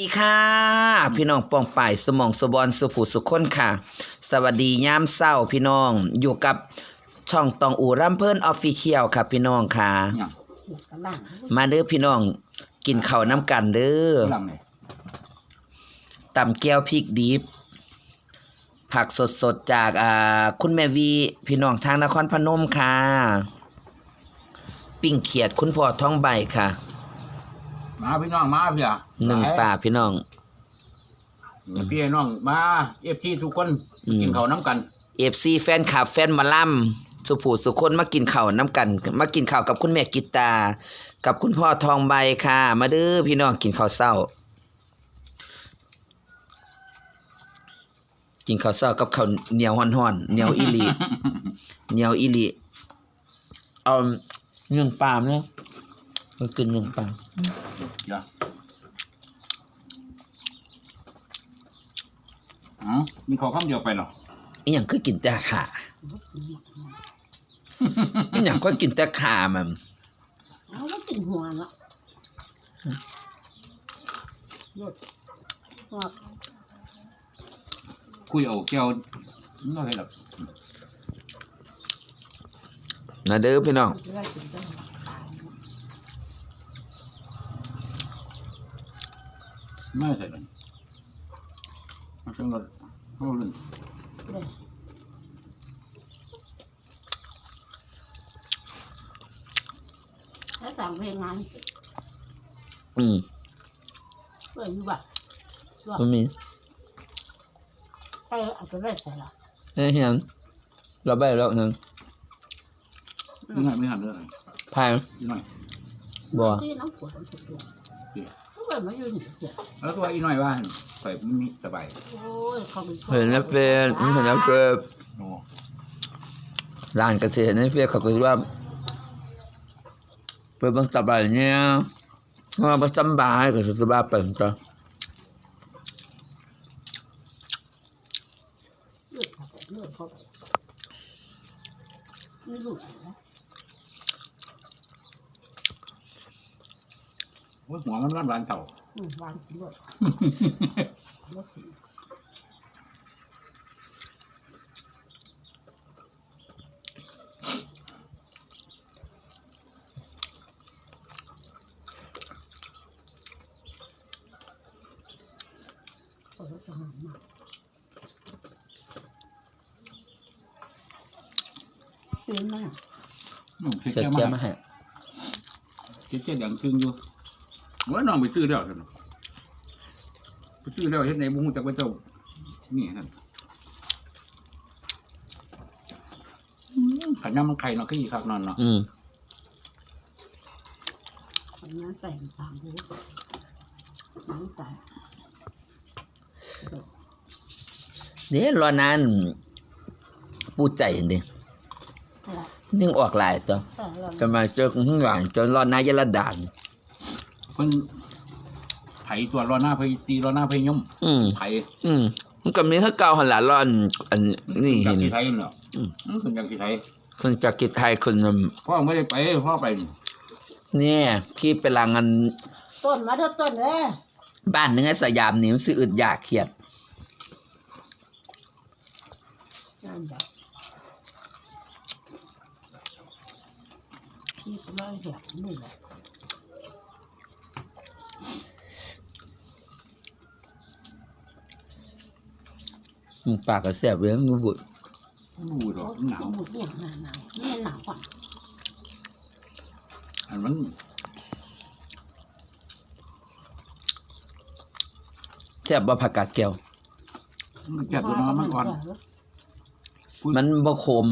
สวัสดีค่ะ พี่น้องปองป่ายสมองสบอนสุผู้สุขคนค่ะ สวัสดียามเศร้าพี่น้องอยู่กับช่องตองอูร่ำเพิ่นออฟฟิเชียลค่ะ พี่น้องค่ะหยังกระล่างมาเด้อพี่น้อง กินข้าวน้ำกันเด้อฝรั่งเลยตำแก้วพริกดิบผักสดๆจากอ่าคุณแม่วีพี่น้องทางนครพนมค่ะ ปิ้งเขียดคุณพ่อท้องใบค่ะ มาพี่น้องมาพี่อะหนึ่งป่าพี่น้อง พี่น้องมาเอฟทีทุกคนอืม กินข้าวน้ำกัน เอฟซีแฟนคลับแฟนหมาล่ำสุผูสุคนมากินข้าวน้ำกัน มากินข้าวกับคุณแม่กิตตา กับคุณพ่อทองใบค่ะ มาเด้อพี่น้องกินข้าวเศร้า กินข้าวเศร้ากับข้าวเหนียวห่อนๆเหนียวอีหลี เหนียวอีหลีเอาเนื้อปลาไหมเนี่ย มากินเนื้อปลาอย่าอ๋อมีขอคำเดียวไปเหรออีหยังคือกินแต่ขาอีหยังก็กินแต่ขามันเอาแล้วกินหัวเนาะหยุดหัวคุยเอาแก้วไม่ให้หรอกนะเด้อพี่น้อง จะ ได้กินได้ตายไม่ใส่เลยมาจังเลยเอาเลยเลยแล้วสั่งเพลงงานอืมเพื่ออยู่บ้านมันมีแต่เอาไปไว้ใส่ละเฮ้ยเฮียนเราไปแล้วนึงยังไงไม่หันเลยพายอีหน่อยบ่ที่น้ำปวดมันสุดเลยเดี๋ยว ก็เลยมาอยู่นี่เดี๋ยวแล้วตัวอีหน่อยว่าใส่ไม่มีสบายโอ้ยเขาเป็นเห็นในเฟซเห็นในเฟซโอ้ร้านเกษตรในเฟซเขาก็สิว่าเปิดเบังสบายเนี่ยว่าบ่สำบายก็สิสบายไปซั่นจ้ะเลือดเขาไปเลือดเขาไปไม่รู้นะโหหัวมันร้านร้านเต่าอืม วางกินด้วยรถกินโอ้ยจะหอมมากเป็นมากอืมเช็ดเสียแก้วเกียมามาให้เช็ดแก้วอย่างครึ่งอยู่ ว่าน้องไปซื้อแล้วท่านไปซื้อแล้วเฮ็ดในบุ้งจากพระเจ้านี่ท่านขันน้ำมันไข่เนาะขี้คักนอนเนาะอืมอันนั้นแต่งสามูน้ำตาลเด้รอนานปูใจเห็นดินิ่งออกหลายตัวสมัยเจอข้างหลังจนรอนายยละดาน พิ่นไถตัวรอหน้าไปตีรอหน้าไปย่อมอืมไถอืมมันก็มีให้เก่าหันหลารอนอันนี่จากเห็นสีไทยเนาะอืมมันเป็นจากสีไทยคนจากกิจไทยคนนึงพ่อไม่ได้ไปพ่อไป เนี่ยพี่ไปหลังอันต้นมาเถอะต้นเลยบ้านหนึงไอ้สยามนี่มันสิอึดอยากเขียดนั่นแหละที่ก็ไม่เห็นนี่แหละ มึงปากก็แสบเลยมึงบุดบูดหรอกหนาวหมดเนี่ยหนาวหนาวนี่หนาวกว่าอันมันแสบบ่ผักกาดแก้วมันแก่ตัวน้องมันก่อนมันบ่ขม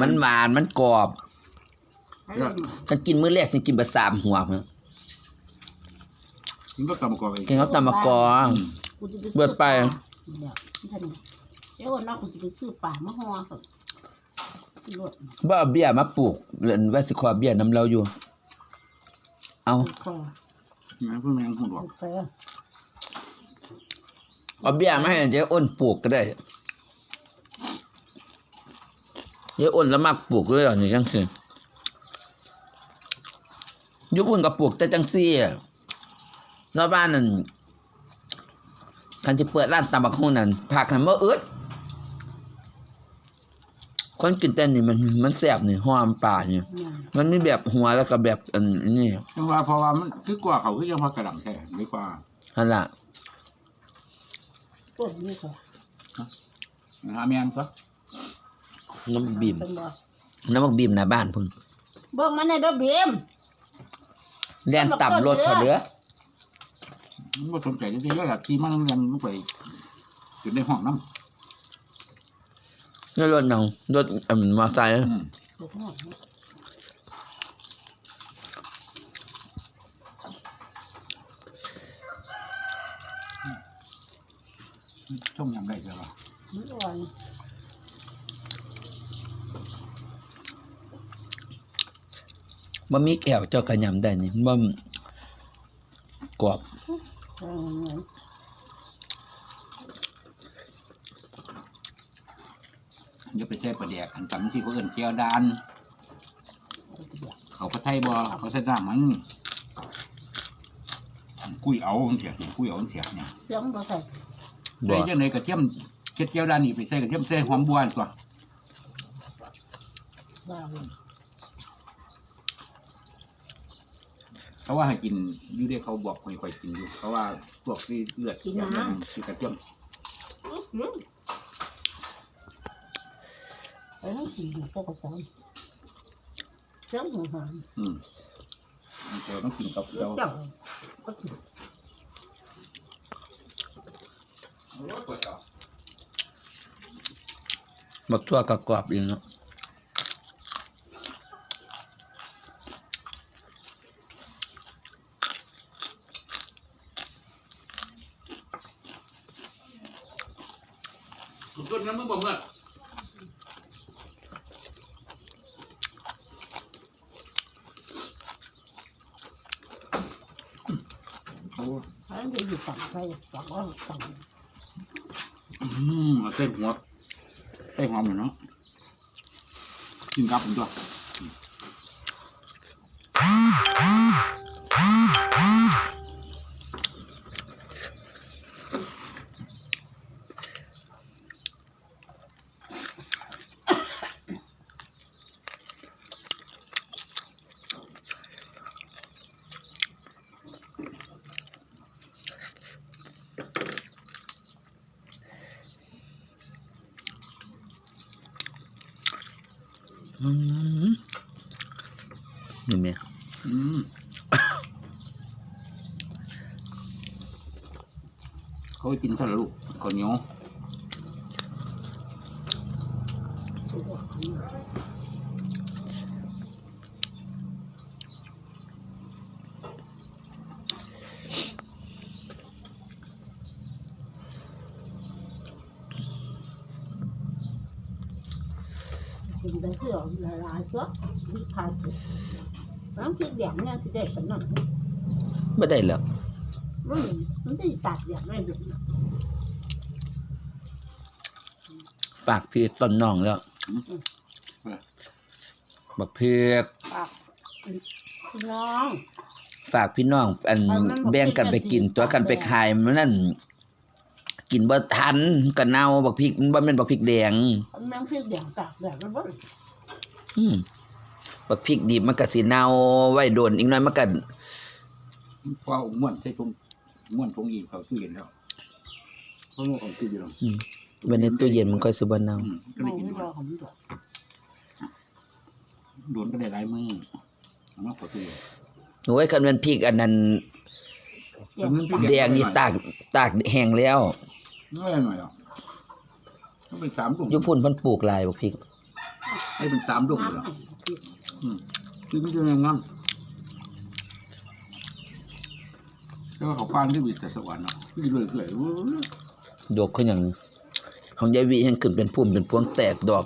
มันหวานมันกรอบฉันกินมื้อแรกฉันกินไปสามหัวมั้งมันก็ตำมะกอกินข้าวตำมะกอกเบิดไป เดี๋ยวท่านนี่เดี๋ยววันนั้นกูจะไปซื้อป่ามาห่อก่อนซื้อรถบ่เอาเบี้ยมาปลูกเรียนว่าสิขอเบี้ยน้ำเราอยู่ เอาคอนะเพื่อนแมงหุ่นหรอกไปเอาเบี้ยมาให้เจ๊อ้นปลูกก็ได้เจ๊อ้นแล้วมักปลูกด้วยเหรอนี่จังซี่ยุบอ้นก็ปลูกแต่จังซี่อะนอกบ้านนั่นคันสิเปิดร้านตำบักหุ่งนั่นผักนั่นบ่อึด คนกินแต่นี่มันมันแซ่บนี่หอมปลานี่แม่นมันมีแบบหัวแล้วก็แบบอันนี้จังว่าเพราะว่ามันคือกว่าเขาคือยังพากระหล่ำแท้ดีกว่านั่นล่ะต้นนี้ก็นะฮะแม่นก็น้ำบีมเป็นบ่น้ำบักบีมหน้าบ้านพุ่นเบิ่งมันในเด้อบีมแล่นต่ำรถเขาเด้อมันบ่สนใจจริงๆก็อยากขี่มันเรียนลงไปอยู่ในห้องน้ำ นี่รถน้องรถเอ่อมอไซค์อืมเด็กน้อยช่องยังได้ใช่ป่ะมันอ่อนบ่มีแก้วเจ้าก็ยำได้นี่บ่กรอบ ออเหมือนอย่าไปแช่ประเดียกอันจำที่เขาเอิ้นเจียวดานเขาพระไทยบ่เขาใส่น้ำมันกุยเอาเสียกุยเอาเสียเนี่ยเสียงบ่ใส่บ่ใส่จังไดกระเทียมเจ็ดเจียวดานนี่ไปใส่กระเทียมใส่หอมบัวตัวว่าเลยเขาว่าให้กินอยู่ได้เขาบอกไม่ค่อยกินอยู่เพราะว่าพวกที่เลือดอย่างนั้นคือกระเทียมอื้อหือ ไปนั่งกินอยู่ก็กระจายเสียงหัวหางอืมเราต้องกินกับเจ้าเราก็กินบักทั่วก็กรอบอยู่เนาะต้นนั้นมึงบอกเมื่อ อั นนี้อยู่ฝั่งไปฝั่งว่าตักอืมเอาเส้นหัวเส้นหอมอยู่เนาะกินกับผมด้ว นี่แม่อืมเขาไปกินซะล้วลูกข้าวเหนียว นไปเที่ยวหลายๆตัวมีทานน้ำพริกแดงเนี่ยสิได้กันนั่นบ่ได้แล้วมันมันได้ตัดอย่างไรเด็กฝากพี่ต้นน้องแล้วบักเพือกปากน้อง ฝากพี่น้อง อันเอามันบอกแบ่งกันไปกินเป็นตัวกันไปแดงขายมันนั่น กินบ่ทันก็เน่าบักพริกมันบ่แม่นบักพริกแดงน้ำพริกแดงตากแดดมันบ่อืมบักพริกดิบมันก็สิเน่าไว้โดนอีกหน่อยมันก็เพราะว่าม้วนใช้ทงม้วนทงอีกเขาตู้เย็นแล้วเขาโลกของตู้เย็นแล้วอืมไว้ในตู้เย็นมันค่อยสิบ่เน่าอืมก็มได้องกินไม่ด้รวอยของมันด้วยโดนก็ได้หลายมือเอามาขอตู้เย็น โอ้ยคันแม่นพริกอันนั้นแดงมันแดงนี่ตากตากแห้งแล้ว น้อยหน่อยอะต้องเป็นสามลูกอยู่พุ่นเพิ่นปลูกหลายบักพริก ให้เป็นสามลูกเลยเหรอน้ำให้อืมคือไม่ใช่อย่างนั้นแล้วก็เขาปานที่วิแต่สวรรค์เนาะที่เรื่อยเรื่อยๆดอกคือหยังของยายวิแห่งขึ้นเป็นพุ่มเป็นพวงแตกดอก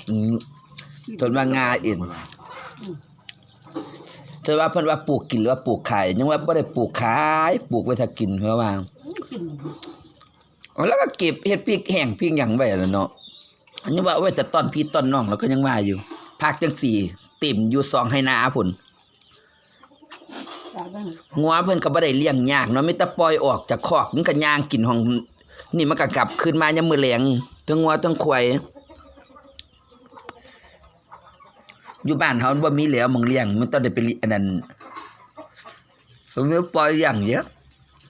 จนว่างาอินแต่ว่าเพิ่นว่าปลูกกินหรือว่าปลูกขายยังว่าบ่ได้ปลูกขาย ปลูกไว้ถ้ากินเพราะว่า กินอ๋อ แล้วก็เก็บเฮ็ดพริกแห้งพริกหยังไว้แล้วเนาะอันนี้ว่าไว้แต่ต้นพี่ต้นน้องแล้วก็ยังว่าอยู่ภาคจังสี่ติ่มอยู่สองให้นาพุ่นงัวเพิ่นก็บ่ได้เลี้ยงยากเนาะมีแต่ปล่อยออกจากคอกมันก็ย่างกินของนี่มันก็กลับขึ้นมายามมื้อแลงทั้งวัวทั้งควายอยู่บ้านเฮาบ่มีแล้วมองเลี้ยงมันต้องได้ไปอันนั้นผมมีปล่อยอย่างเยอะ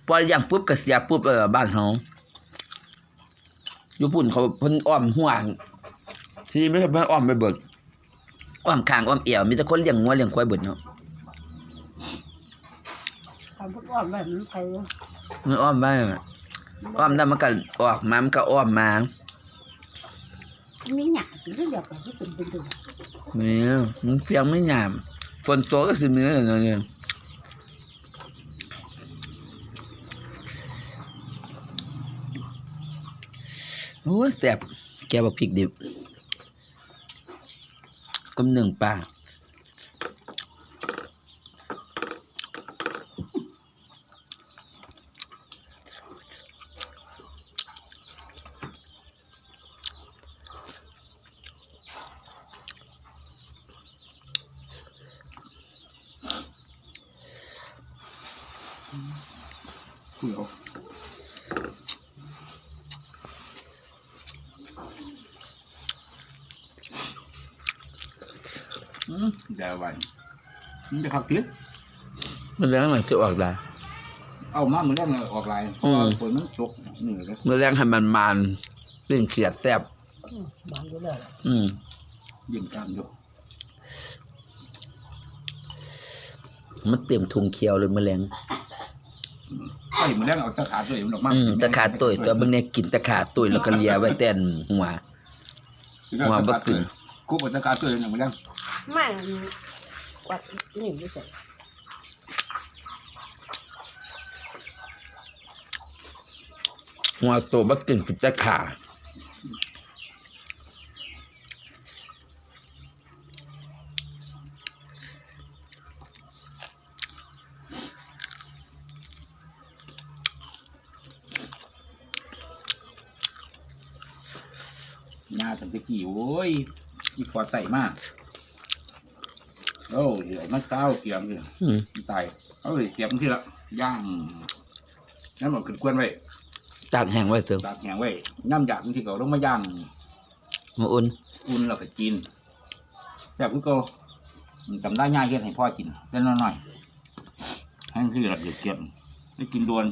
ปล่อยอย่างปุ๊บก็เสียปุ๊บเออบ้านเฮา อยู่ปุ่นเขาเพิ่นอ้อมห่วงที่ไม่ใช่เพิ่นอ้อมไปเบิดอ้อมข้างอ้อมเอวมีแต่คนเลี้ยงงัวเลี้ยงควายเบิดเนาะทำพวกอ้อมแบบนั้นไปมันอ้อมไปอะอ้อมแล้วมันก็ออกมามันก็อ้อมมามีหยาดที่เดียวกันที่เป็นเป็นตัวนี่มันเพียงไม่งามฝนตกก็สิมีอะไรเนี่ย โอ้แสบแกบอกพริกดิบกำหนึ่งปลา คุยเอาอืมเดี๋ยววัน มันจะขับเทียบมันแรงหน่อยจะออกได้ เอามาเหมือนกันเลยออกลายเพอืราะมว่าฝนมันตกเหนื่อยเลยมันแรงให้มันมันเรื่องเขียดแซ่บบางอยู่แล้วอืมยิ่งกันอยู่มันเต็มทุงเขียวเลยแมลงไอ้เหมือนแรกเอาตะขาตัวเองมันออกมาอืมตะขาตุยตัวเบางเนี่ยกินตะขาตุยแล้วก็เลียไว้แต่นหัว หัวบักกึ่งคุบเอาตะขาตัวเองเหมือนแรกไม่ วัดนี่ไม่ใช่หัวโตบักกึ่งกินตะขาหน้าสันตะกี้โอ้ยอีกพอใส่มาก โอ้เดี๋ยวมันเต้าเสียมเลยอืมตายเอาเลยเสียบมันที่ละย่างน้ำหมดขึ้นกวนไว้ตากแห้งไว้เสริมตากแห้งไว้น้ำอยากบางทีก็ต้องมาย่างมาอุ่นอุ่นแล้วก็กินแบบพี่โกจำได้ง่ายเฮ็ดให้พ่อกินเล่นน้อยๆให้ที่ละเอียดเกียบได้กินดวน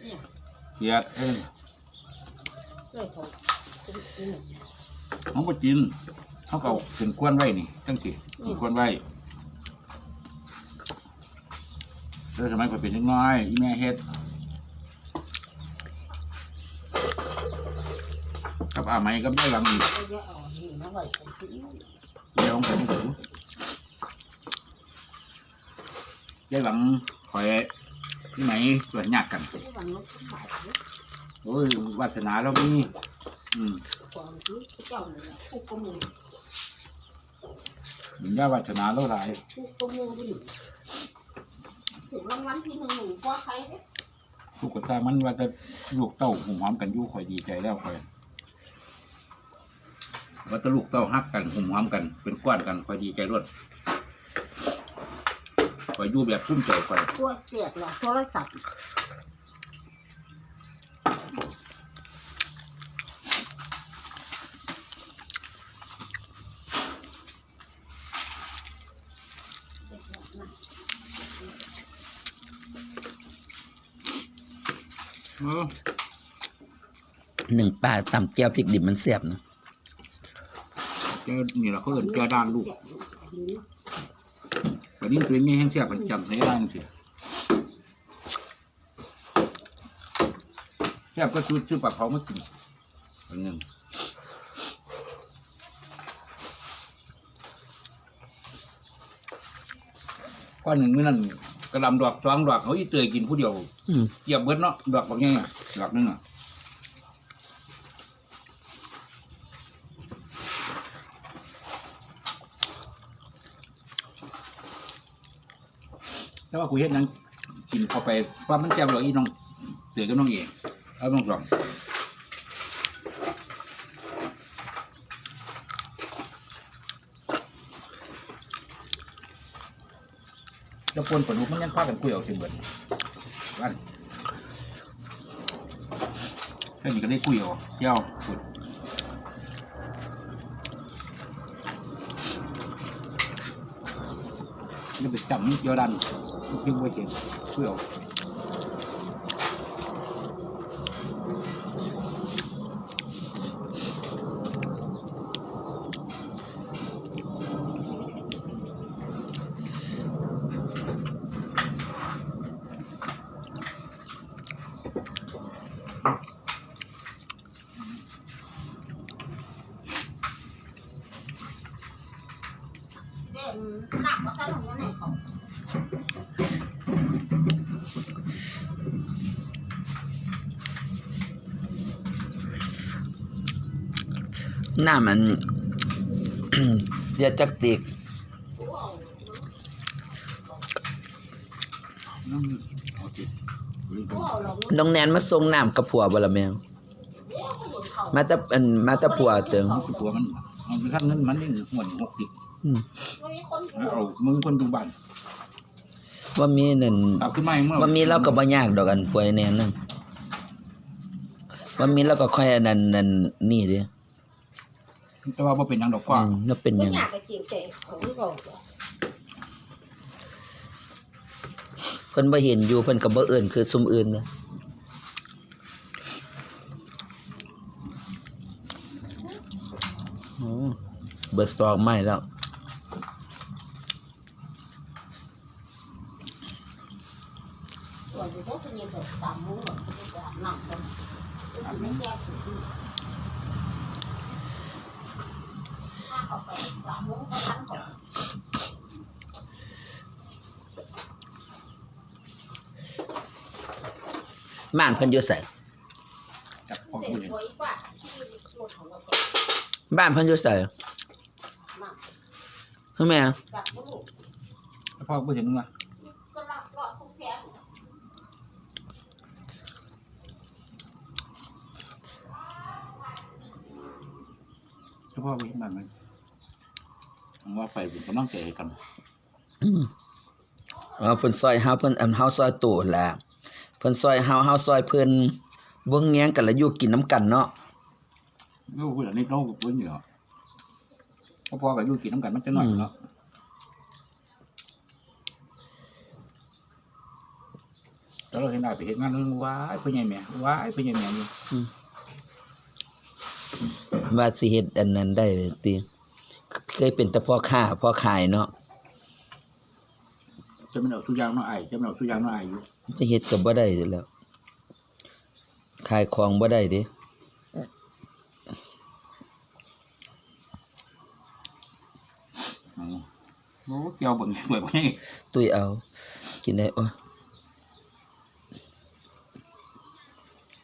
เนี่ยเกียดเออเลยเขาเป็นนี่เขาบ่กิน เขาก็เอาขึ้นกวนไว้นี่ตั้งสิขึ้นกวนไว้แล้วทำไมข่อยเป็นเล็กน้อยอีแม่เฮ็ดกับอาไหมกับได้หลังอีกก็จะเอานี่มาไว้เป็นที่เดี๋ยวผมไปดูได้หลังคอยที่ไหนสวยยากกันที่วันนู้นขายโอ้ยวาสนาเรามีอืม ความที่เจ้าเนี่ยผู้กมูลเห็นได้วาสนาเราหลายผู้กมูลถึงรางวัลที่หนึ่งหนึ่งพ่อใครเนี่ยทุกคนตามันว่าจะลูกเต้าหุ่มหอมกันอยู่คอยดีใจแล้วคอยว่าจะลูกเต้าฮักกันหุ่มหอมกัน เป็นกว้านกันคอยดีใจรวดคอยอยู่แบบชุ่มใจคอยตัวเสียบหรอโทรศัพท์ หนึ่งปลาตำแก้วพริกดิบมันแซ่บเนาะเจ้านี่แหละเขาเอินเจ้าด้านลูกวันนี้ตัวนี้แห้งแซ่บมันจำใช้ได้จังสิแซ่บก็ซื้อซื้อปลาเผามากินอันหนึ่งก้อนหนึ่งมื้อนั้น กระหลำดอกสองดอกเขาอีเตยกินผู้เดียวอืมเกียบเบิดเนาะดอกแบบนี้ดอกหนึงอะแต่ว่ากูเฮ็ดนั้นกินเข้าไปว่ามันแจ่มหรอกอีน้องเตือกับน้องเองเอาน้องสอง จะปนปลาดุกมันยังคว้ากันคุยออกสิเบิดวันแค่นี้ก็ได้คุยออกเย้าสุดนี่เปจับเกี่ยวดันยึงไว้เห็นคุยออก เด่นหนักกว่ากันของเนี่ยเขา ห น้ามันเรียกจักติกน้ำเอาสิลืมไปพวกเราน้องแนนมาส่งน้ำกับผัวบ่ละแมว มาแตะอันมาแตะผัวเติงเอาตัวมันเอาไปขั้นนั้นมันนี่หัวหกสิบอืมมีคนเอามึงคนดูบ้านว่ามีนั่นเอาขึ้นมาเมื่อว่ามีเราก็บ่ยากดอกอันป่วยแนนนั่นว่ามีเราก็ค่อยอันนั้นนั่นนี่เด้ แต่ว่าบ่เป็นหยังดอกกว่า อืมแล้วเป็นหไม่ยังอยากไปจีบเจ๊ของเราเพิ่นบ่เห็นอยู่เพิ่นก็บ่เอิ้นคือซุมอื่นเด้ออ๋อเบิดสตอกใหม่แล้ว ส่วนที่เขาจะมีแบบสามมือแบบหนักกันไม่แก้สุดถ้าเขาไปสามมือก็ทันก่อน ม่านเพิ่นอยู่ไสจับของเด็ผู้กเล่นไว้ว่าที่ตัวของเราบ้านเพิ่นอยู่ไสคือแม่แบบลูกแล้วพ่อผู้เห็นมึงล่ะก็รับก็ทุกแพ้แล้วพ่อผู้เห็นบ้านไหมผมว่าไปเป็นกำลังใจให้กันอืมเออเพิ่นซอยเฮาเพิ่นอันเฮาซอยตู่แหละ เพิ่นซอยเฮาเฮาซอยเพิ่นเบิ่งแยงกันแล้วอยู่กินน้ำกันเนาะลูกผู้เล่นนี่น้องกับเพื่อนอยู่เพราะพ่อกับลูกกินน้ำกันมันจะหน่อยเนาะแล้วเราเห็นได้ไปเห็นงานนึงว้ายเพื่อนใหญ่แม่ว้ายเพื่อนใหญ่แม่อยู่ว่าสิเฮ็ดอันนั้นได้ติเคยเป็นแต่พ่อค้าพ่อขายเนาะ จะเป็นเอาทุกอย่างเนาะไอ้จะเป็นเอาทุกอย่างเนาะไอ้อยู่จะเฮ็ดก็บ่ได้อยู่แล้วขายของบ่ได้เด้อ๋อโอ้เกี่ยวเบิ่งเบิ่งให้ตุ้ยเอา กินได้โอ้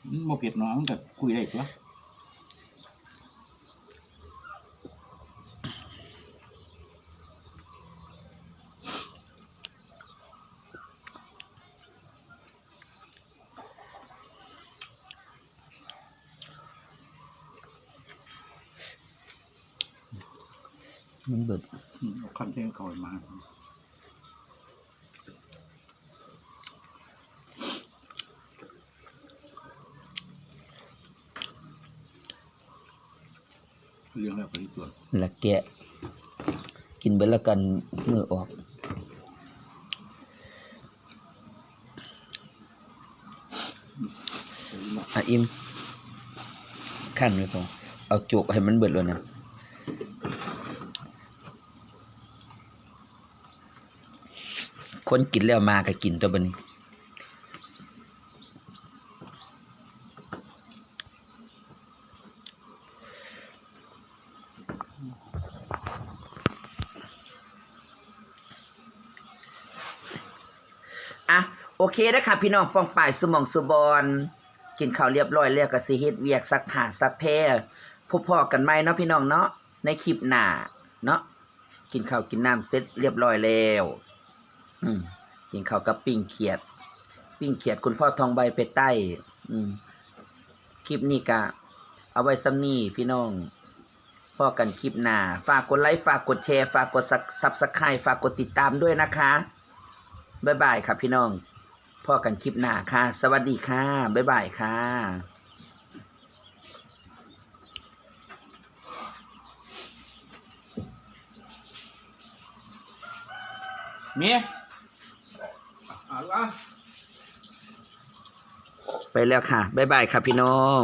มันบ่เผ็ดเนาะมันก็คุยได้ตัว มันเบิดอืมเอาคันเทนเขามาเรื่องแล้วไปที่ตัวละแกะ กินเบิดแล้วกันมือออกไปเนาะอะอิ่มขั้นไว้พอเอาจุกให้มันเบิดเลยนะ คนกินแล้วมาก็กินตัวบันี้อะ โอเคนะคะพี่น้องปองป่ายสมองสุบอนกินข้าวเรียบร้อยแล้วก็สิเฮ็ดเวียกซักผ้าซักแพรพบพอกันใหมเนาะพี่น้องเนาะในคลิปหน้าเนาะกินข้าวกินน้ำเสร็จเรียบร้อยแล้ว กินข้าวกับปิ้งเขียด ปิ้งเขียดคุณพ่อทองใบไปใต้คลิปนี้กะ เอาไว้ซ้ำนี่พี่น้องพ่อกันคลิปหน้า ฝากกดไลค์ ฝากกดแชร์ ฝากกดซับสไครต์ฝากกดติดตามด้วยนะคะ บ๊ายบายค่ะพี่น้อง พ่อกันคลิปหน้าค่ะ สวัสดีค่ะ บ๊ายบายค่ะเมีย ไปแล้วค่ะ บ๊ายบายค่ะพี่น้อง